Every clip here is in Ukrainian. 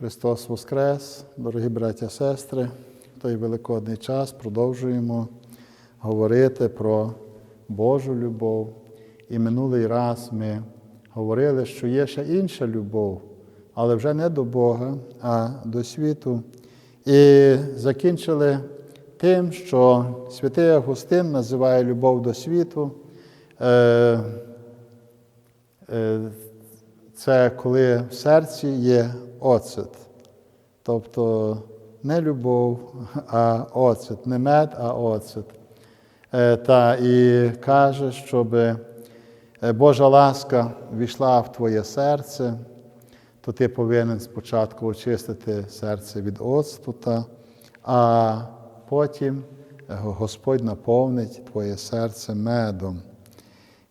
Христос Воскрес, дорогі браття сестри, в той великодний час продовжуємо говорити про Божу любов. І минулий раз ми говорили, що є ще інша любов, але вже не до Бога, а до світу. І закінчили тим, що святий Августин називає любов до світу. Е, е, це коли в серці є оцет. Тобто не любов, а оцет, не мед, а оцет. Е, Та і каже, щоб Божа ласка війшла в твоє серце, то ти повинен спочатку очистити серце від оцту, а потім Господь наповнить твоє серце медом.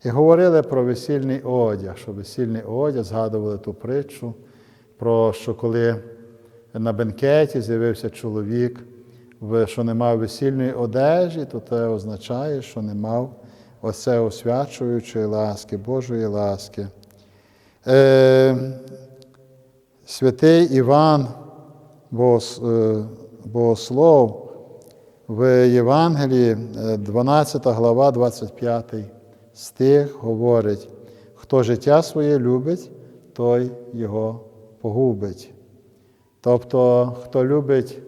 І говорили про весільний одяг, що весільний одяг, згадували ту притчу, про що коли на бенкеті з'явився чоловік, що не мав весільної одежі, то це означає, що не мав оце освячуючої ласки, Божої ласки. Е, Святий Іван Богослов в Євангелії, 12 глава, 25 стих говорить, хто життя своє любить, той його погубить. Тобто, хто любить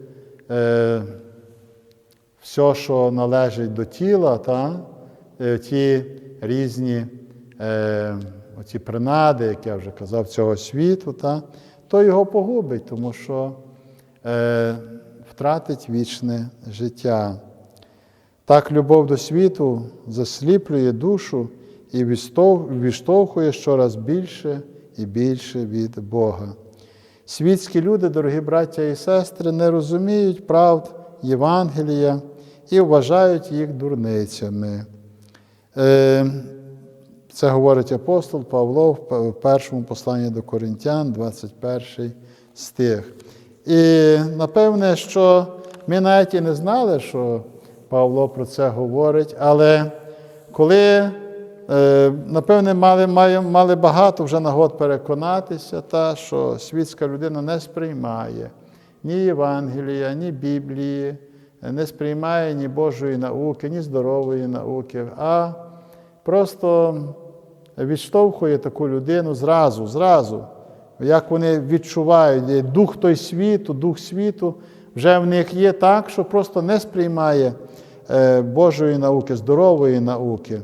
е, все, що належить до тіла, та, е, ті різні е, оці принади, як я вже казав, цього світу, та, то його погубить, тому що е, втратить вічне життя. Так любов до світу засліплює душу і відштовхує щораз більше і більше від Бога. Світські люди, дорогі браття і сестри, не розуміють правд Євангелія і вважають їх дурницями. Це говорить апостол Павло в першому посланні до Коринтян, 21 стих. І напевне, що ми навіть і не знали, що Павло про це говорить, але коли, напевне, мали мали, мали багато вже нагод переконатися, та, що світська людина не сприймає ні Євангелія, ні Біблії, не сприймає ні Божої науки, ні здорової науки, а просто відштовхує таку людину зразу, зразу, як вони відчувають, дух той світу, дух світу вже в них є так, що просто не сприймає Божої науки, здорової науки.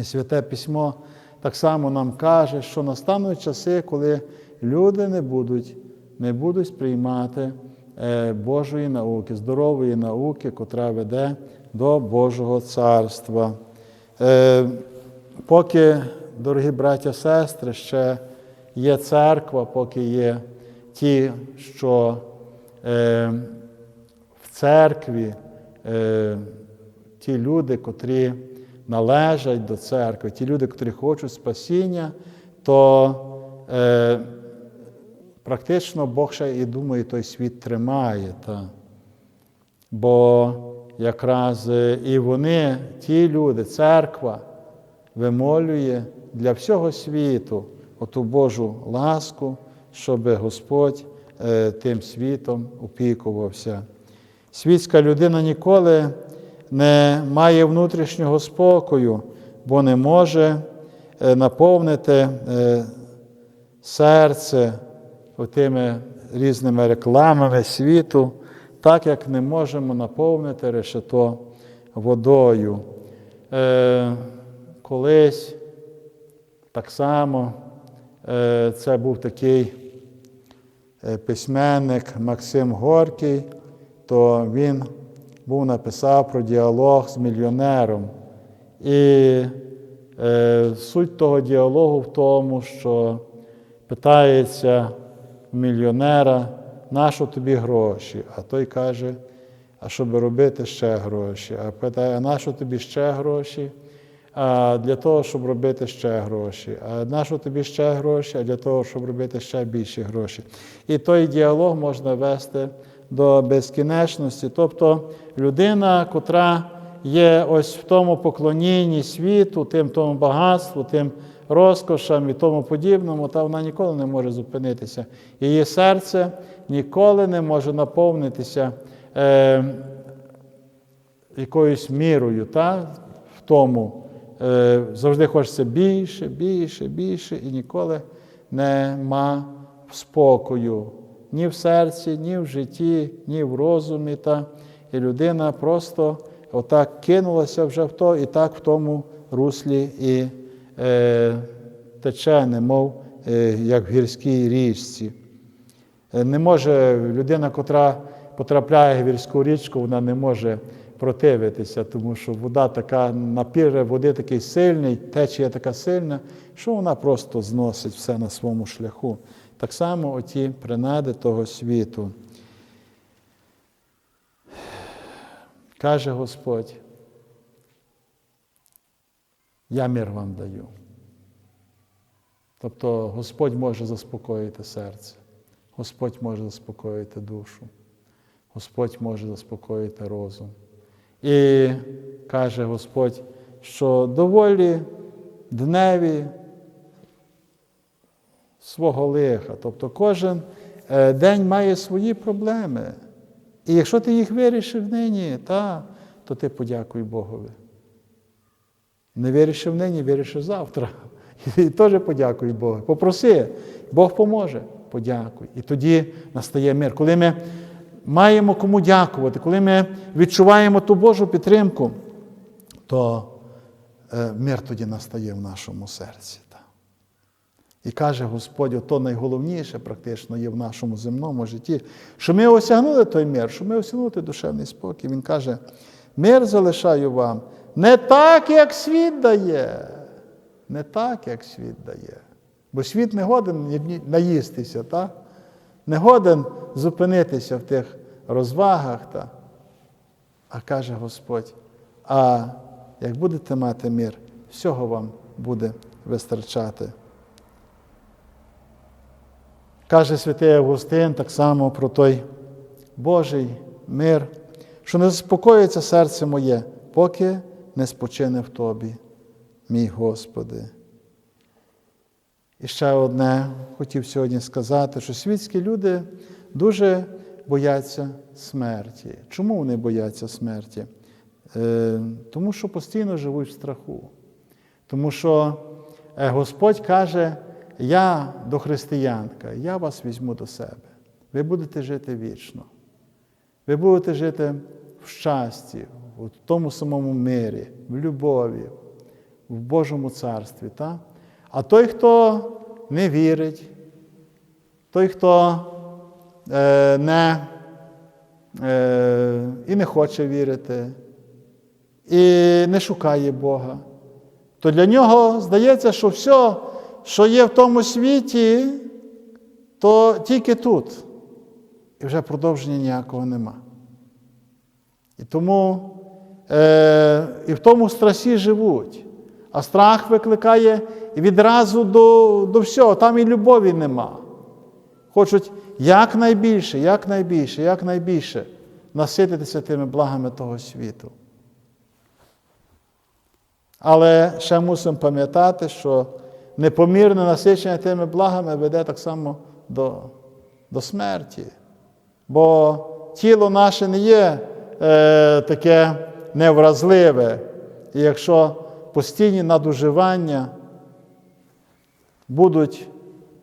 І Святе Письмо так само нам каже, що настануть часи, коли люди не будуть, не будуть сприймати Божої науки, здорової науки, котра веде до Божого царства. Поки, дорогі браття сестри, ще є церква, поки є ті, що в церкві ті люди, котрі належать до церкви, ті люди, котрі хочуть спасіння, то е, практично Бог ще і думає, той світ тримає. Та. Бо якраз і вони, ті люди, церква, вимолює для всього світу оту Божу ласку, щоб Господь е, тим світом опікувався. Світська людина ніколи не має внутрішнього спокою, бо не може наповнити серце тими різними рекламами світу, так як не можемо наповнити решето водою. Колись так само це був такий письменник Максим Горький, то він був написав про діалог з мільйонером. І е, суть того діалогу в тому, що питається мільйонера, нащо тобі гроші? А той каже, а щоб робити ще гроші. А питає, а нащо тобі ще гроші? Для того, щоб робити ще гроші. А нащо тобі ще гроші? А для того, щоб робити ще більші гроші. І той діалог можна вести до безкінечності. Тобто людина, котра є ось в тому поклонінні світу, тим тому багатству, тим розкошам і тому подібному, та вона ніколи не може зупинитися. Її серце ніколи не може наповнитися е, якоюсь мірою, та, в тому. Е, завжди хочеться більше, більше, більше, і ніколи нема спокою ні в серці, ні в житті, ні в розумі. Та, і людина просто отак кинулася вже в то, і так в тому руслі і е, тече, немов е, як в гірській річці. Е, Не може людина, котра потрапляє в гірську річку, вона не може противитися, тому що вода така, напір води такий сильний, течія така сильна, що вона просто зносить все на своєму шляху. Так само оті принади того світу. Каже Господь, я мир вам даю. Тобто Господь може заспокоїти серце, Господь може заспокоїти душу, Господь може заспокоїти розум. І каже Господь, що доволі дневі свого лиха. Тобто кожен е, день має свої проблеми. І якщо ти їх вирішив нині, та, то ти подякуй Богові. Не вирішив нині, вирішив завтра. І теж подякуй Богу. Попроси, Бог поможе. Подякуй. І тоді настає мир. Коли ми маємо кому дякувати, коли ми відчуваємо ту Божу підтримку, то е, мир тоді настає в нашому серці. І каже Господь, ото найголовніше практично є в нашому земному житті, що ми осягнули той мир, що ми осягнули душевний спокій. Він каже, мир залишаю вам не так, як світ дає. Не так, як світ дає. Бо світ не годен наїстися, та? Не годен зупинитися в тих розвагах. Та? А каже Господь, а як будете мати мир, всього вам буде вистачати. Каже святий Августин так само про той Божий мир, що не заспокоїться серце моє, поки не спочине в тобі, мій Господи. І ще одне хотів сьогодні сказати, що світські люди дуже бояться смерті. Чому вони бояться смерті? Е, Тому що постійно живуть в страху. Тому що е, Господь каже, я до християнка, я вас візьму до себе. Ви будете жити вічно. Ви будете жити в щасті, в тому самому мирі, в любові, в Божому царстві. Та? А той, хто не вірить, той, хто е, не, е, і не хоче вірити, і не шукає Бога, то для нього здається, що все, що є в тому світі, то тільки тут. І вже продовження ніякого нема. І тому е, і в тому страсі живуть. А страх викликає відразу до, до всього, там і любові нема. Хочуть якнайбільше, якнайбільше, якнайбільше насититися тими благами того світу. Але ще мусимо пам'ятати, що непомірне насичення тими благами веде так само до, до смерті. Бо тіло наше не є е, таке невразливе. І якщо постійні надуживання будуть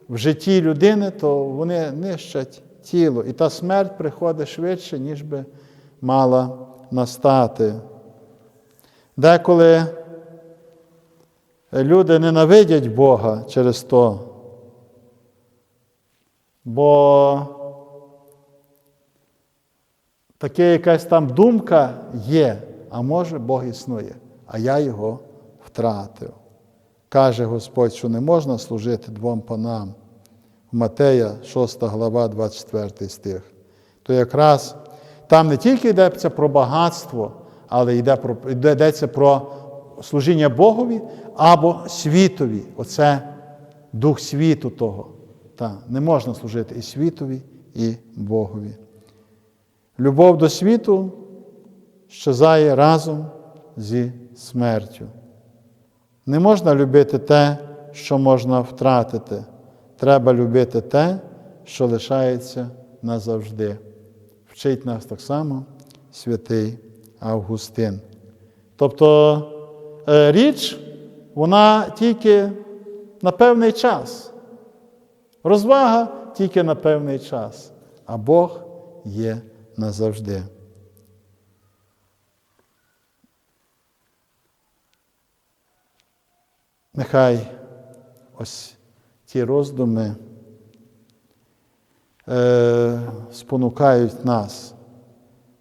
в житті людини, то вони нищать тіло. І та смерть приходить швидше, ніж би мала настати. Деколи люди ненавидять Бога через то, бо таке якась там думка є, а може Бог існує, а я його втратив. Каже Господь, що не можна служити двом панам. Матея, 6 глава, 24 стих. То якраз там не тільки йдеться про багатство, але йде про, йдеться про служіння Богові або світові. Оце дух світу того. Та, не можна служити і світові, і Богові. Любов до світу щезає разом зі смертю. Не можна любити те, що можна втратити. Треба любити те, що лишається назавжди. Вчить нас так само святий Августин. Тобто е, річ, вона тільки на певний час. Розвага тільки на певний час, а Бог є назавжди. Нехай ось ті роздуми е, спонукають нас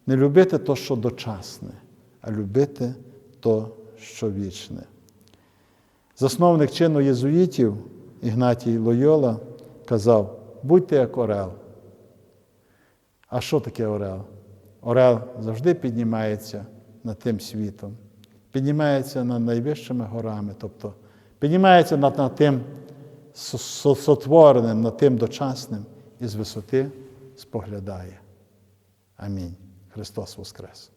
не любити то, що дочасне, а любити то, що вічне. Засновник чину єзуїтів Ігнатій Лойола казав: будьте як орел. А що таке орел? Орел завжди піднімається над тим світом, піднімається над найвищими горами, тобто піднімається над, над тим сотвореним, над тим дочасним і з висоти споглядає. Амінь. Христос Воскрес!